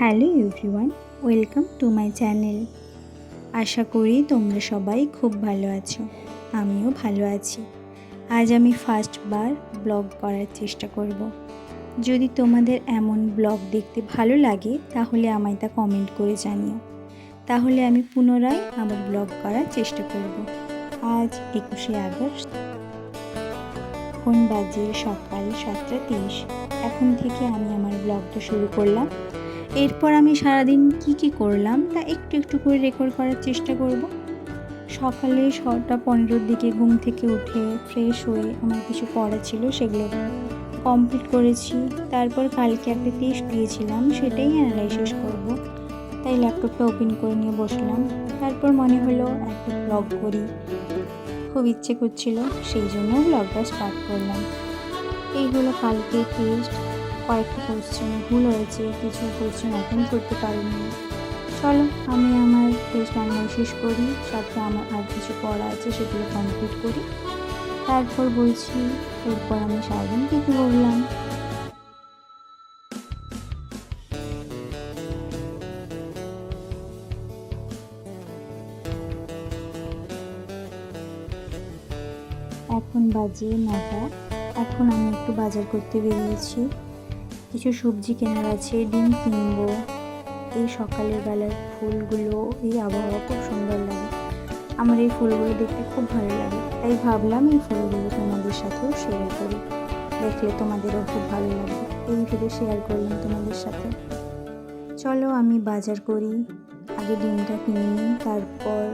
Hello everyone, welcome to my channel. আশা করি তোমরা সবাই খুব ভালো আছো, আমিও ভালো আছি। আজ আমি ফার্স্টবার ব্লগ করার চেষ্টা করব। যদি তোমাদের এমন ব্লগ দেখতে ভালো লাগে, তাহলে আমায় তা কমেন্ট করে জানিও। তাহলে আমি পুনরায় আবার ব্লগ করার চেষ্টা করব। আজ একুশে আগস্ট, এখন বাজে সকাল সাতটা তিরিশ। এখন থেকে আমি আমার ব্লগটা শুরু করলাম। এরপর আমি সারাদিন কি কি করলাম তা একটু একটু করে রেকর্ড করার চেষ্টা করব। সকালে ছটা পনেরোর দিকে ঘুম থেকে উঠে ফ্রেশ হয়ে আমার কিছু পড়া ছিল সেগুলো কমপ্লিট করেছি। তারপর কালকে একটা টেস্ট দিয়েছিলাম, সেটাই অ্যানালাইসিস করব। তাই ল্যাপটপটা ওপেন করে নিয়ে বসলাম। তারপর মনে হলো একটা ব্লগ করি। খুব ইচ্ছে করছিল, সেই জন্য ব্লগটা স্টার্ট করলাম। এই হলো কালকে টেস্ট কয়েকটা কোশ্চেন ভুল হয়েছে, কিছু কোশ্চেন অ্যাটেন্ড করতে পারিনি। চলো, আমি আমার টেস্ট শেষ করি, সাথে আমার আর কিছু পড়া আছে সেগুলো কমপ্লিট করি। তারপর বলছি, এরপর আমি সারাদিন কী করলাম? এখন বাজে নটা। এখন আমি একটু বাজার করতে বেরিয়েছি। কিছু সবজি কেনার আছে, ডিম কিনবো। এই সকালের বেলার ফুলগুলো, এই আবহাওয়া খুব সুন্দর লাগে। আমার এই ফুলগুলো দেখতে খুব ভালো লাগে। তাই ভাবলাম এই ফুলগুলো তোমাদের সাথেও শেয়ার করি। দেখলে তোমাদেরও খুব ভালো লাগবে। এই ভেবে শেয়ার করলাম তোমাদের সাথে। চলো আমি বাজার করি, আগে ডিমটা কিনে নিই, তারপর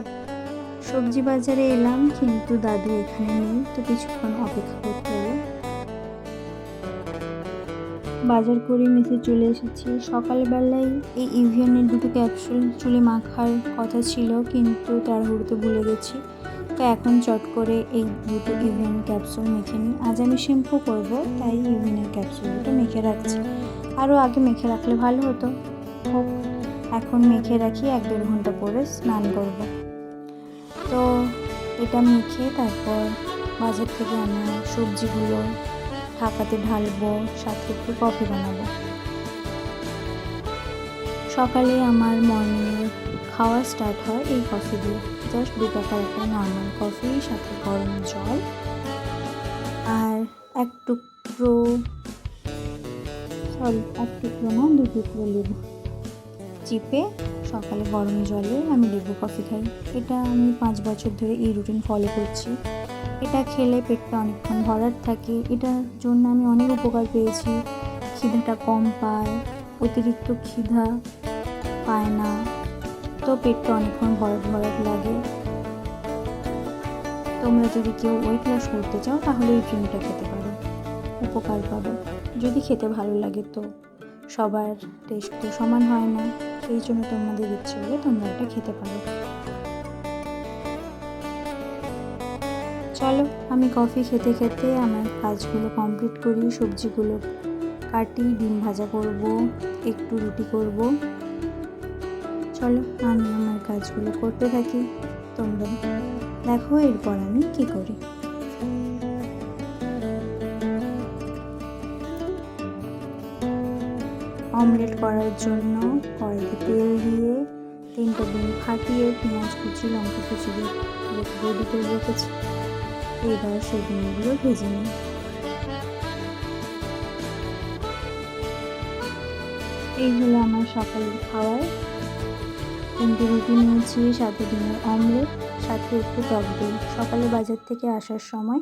সবজি বাজারে এলাম, কিন্তু দাদু এখানে নেই, তো কিছুক্ষণ অপেক্ষা করতে হলো বাজার করে নিচে চলে এসেছি। সকালবেলায় এই ইভিএনের দুটো ক্যাপসুল চুলে মাখার কথা ছিল, কিন্তু তার তাড়াহুড়োতে ভুলে গেছি। তো এখন চট করে এই দুটো ইভিএন ক্যাপসুল মেখে নিই। আজ আমি শ্যাম্পু করব, তাই ইভিএনের ক্যাপসুল দুটো মেখে রাখছি। আরও আগে মেখে রাখলে ভালো হতো। হোক, এখন মেখে রাখি, এক দেড় ঘণ্টা পরে স্নান করব। তো এটা মেখে তারপর বাজার থেকে আমি সবজিগুলো ঢাকাতে ঢালবো, সাথে একটু কফি বানাবো। সকালে আমার মর্নিংয়ে খাওয়া স্টার্ট হয় এই কফি দিয়ে। জাস্ট দু টাকার একটা নর্মাল কফি সাথে গরম জল, আর এক টুকরো সরি এক টুকরো না, দু টুকরো লেবু। চিপে সকালে গরম জলে আমি লেবু কফি খাই। এটা আমি পাঁচ বছর ধরে এই রুটিন ফলো করছি। এটা খেলে পেটটা অনেকক্ষণ ভরাট থাকে। এটার জন্য আমি অনেক উপকার পেয়েছি। খিদাটা কম পায়, অতিরিক্ত খিদা পায় না, তো পেটটা অনেকক্ষণ ভরাট ভরাট লাগে। তোমরা যদি কেউ ওয়েট লস করতে চাও, তাহলে এই ড্রিঙ্কটা খেতে পারো। উপকার পাবে। যদি খেতে ভালো লাগে তো সবার টেস্ট তো সমান হয় না। সেই জন্য তোমাদের ইচ্ছে হলে তোমরা এটা খেতে পারো। চলো, আমি কফি খেতে খেতে আমার কাজগুলো কমপ্লিট করি, সবজিগুলো কাটি, ডিম ভাজা করব, একটু রুটি করব। চলো, আমি আমার কাজগুলো করতে থাকি। তোমরা দেখো এরপর আমি কি করি। অমলেট করার জন্য কড়াইতে তেল দিয়ে তিনটা ডিম ফাটিয়ে পেঁয়াজ কুচি, লঙ্কা কুচি দিয়ে রেডি করে রেখেছি। এবার সেই ভেজে নিই। এই হলো আমার সকালের খাবার তিনটে রুটি নিয়েছি, সাথে ডিমের অমলেট, সাথে একটু টক দই। সকালে বাজার থেকে আসার সময়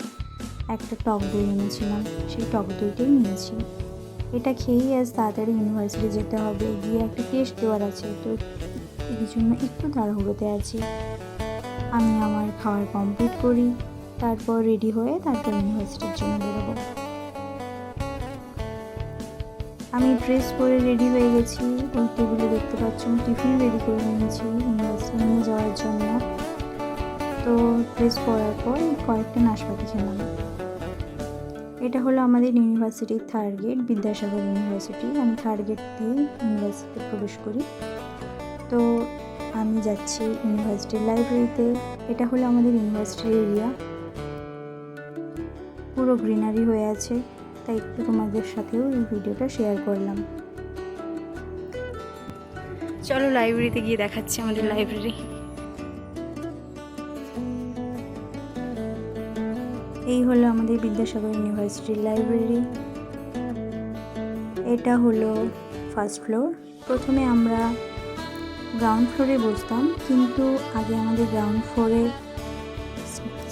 একটা টক দই এনেছিলাম, সেই টক দইটাই নিয়েছি। এটা খেয়েই আজ তাড়াতাড়ি ইউনিভার্সিটি যেতে হবে, গিয়ে একটা টেস্ট দেওয়ার আছে, তো এই জন্য একটু তাড়াহুড়োতে আছি। আমি আমার খাওয়ার কমপ্লিট করি। তারপর রেডি হয়ে তারপর ইউনিভার্সিটির জন্য বেরোবো। আমি ড্রেস পরে রেডি হয়ে গেছি, ওই টেবিলে দেখতে পাচ্ছ আমি টিফিন রেডি করে নিয়েছি ইউনিভার্সিটি নিয়ে যাওয়ার জন্য। তো ড্রেস পরার পর কয়েকটা নাশপাতি খেলাম। এটা হলো আমাদের ইউনিভার্সিটির থার্ড গেট বিদ্যাসাগর ইউনিভার্সিটি আমি থার্ড গেট দিয়ে ইউনিভার্সিটিতে প্রবেশ করি। তো আমি যাচ্ছি ইউনিভার্সিটির লাইব্রেরিতে এটা হলো আমাদের ইউনিভার্সিটির এরিয়া পুরো গ্রিনারি হয়ে আছে তাই একটু তোমাদের সাথেও এই ভিডিওটা শেয়ার করলাম। চলো লাইব্রেরিতে গিয়ে দেখাচ্ছি আমাদের লাইব্রেরি এই হলো আমাদের বিদ্যাসাগর ইউনিভার্সিটির লাইব্রেরি এটা হলো ফার্স্ট ফ্লোর প্রথমে আমরা গ্রাউন্ড ফ্লোরে বসতাম কিন্তু আগে আমাদের গ্রাউন্ড ফ্লোরে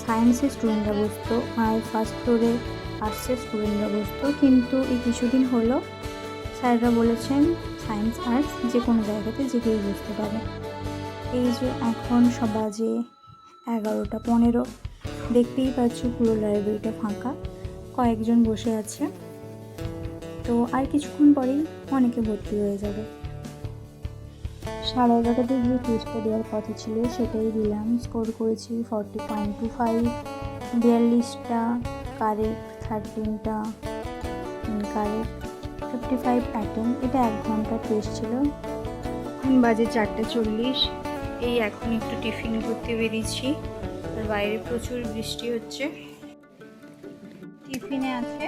সায়েন্সের স্টুডেন্টরা বসতো, আর ফার্স্ট ফ্লোরে আর্টসের স্টুডেন্টরা বসতো। কিন্তু এই কিছুদিন হলো স্যাররা বলেছেন সায়েন্স আর্টস যে কোনো জায়গাতে যে কেউ বসতে পারে। এই যে এখন সব বাজে এগারোটা পনেরো, দেখতেই পাচ্ছ পুরো লাইব্রেরিটা ফাঁকা, কয়েকজন বসে আছে। তো আর কিছুক্ষণ পরেই অনেকে ভর্তি হয়ে যাবে। সাড়ে এগারোটাতে গিয়ে টেস্টটা দেওয়ার কথা ছিল, সেটাই দিলাম। স্কোর করেছি ফর্টি পয়েন্ট টু ফাইভ বিয়াল্লিশটা কারেক্ট থার্টিনটা ইনকারেক্ট ফিফটি ফাইভ অ্যাটেম্প এটা এক ঘণ্টার টেস্ট ছিল। এখন বাজে চারটে চল্লিশ। এই এখন একটু টিফিন করতে বেরিয়েছি। আর বাইরে প্রচুর বৃষ্টি হচ্ছে। টিফিনে আছে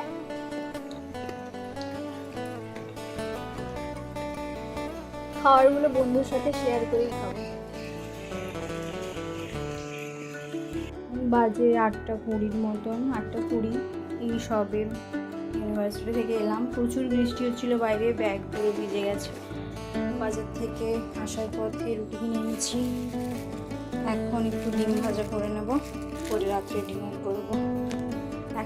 খাবারগুলো বন্ধুর সাথে শেয়ার করেই খাব। বাজে আটটা কুড়ির মতন, আটটা কুড়ি, এই সবে ইউনিভার্সিটি থেকে এলাম। প্রচুর বৃষ্টি হচ্ছিল বাইরে ব্যাগ পুরো ভিজে গেছে। বাজার থেকে আসার পথে রুটি কিনে এনেছি। এখন একটু ডিম ভাজা করে নেব করে রাত্রে ডিনার করব।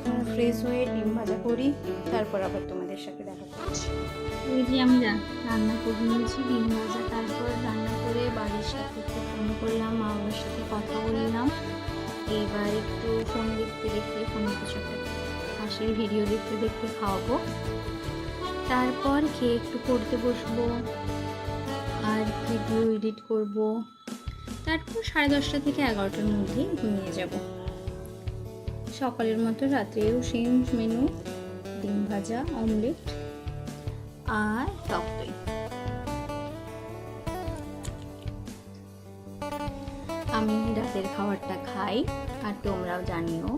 এখন ফ্রেশ হয়ে ডিম ভাজা করি, তারপর আবার তোমাদের সাথে দেখা করছি। এই যে আমি রান্না করে নিয়েছি ডিম ভাজা, তারপর রান্না করে বাড়ির সাথে একটু ফোন করলাম, মা বাবার সাথে কথা বললাম। এবার একটু ফোন দেখতে দেখতে ফোনে কিছু হাসির ভিডিও দেখতে দেখতে খাওয়াবো। তারপর খেয়ে একটু পড়তে বসবো, আর ভিডিও এডিট করব। তারপর সাড়ে দশটা থেকে এগারোটার মধ্যেই ঘুমিয়ে যাব। সকালের মতো রাত্রেও সেম মেনু ডিম ভাজা অমলেট আর টক দই। আমি রাতের খাবারটা খাই আর তোমরাও জানিও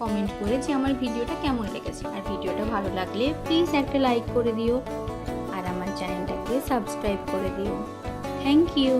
কমেন্ট করে যে আমার ভিডিওটা কেমন লেগেছে। আর ভিডিওটা ভালো লাগলে প্লিজ একটা লাইক করে দিও আর আমার চ্যানেলটাকে সাবস্ক্রাইব করে দিও। Thank you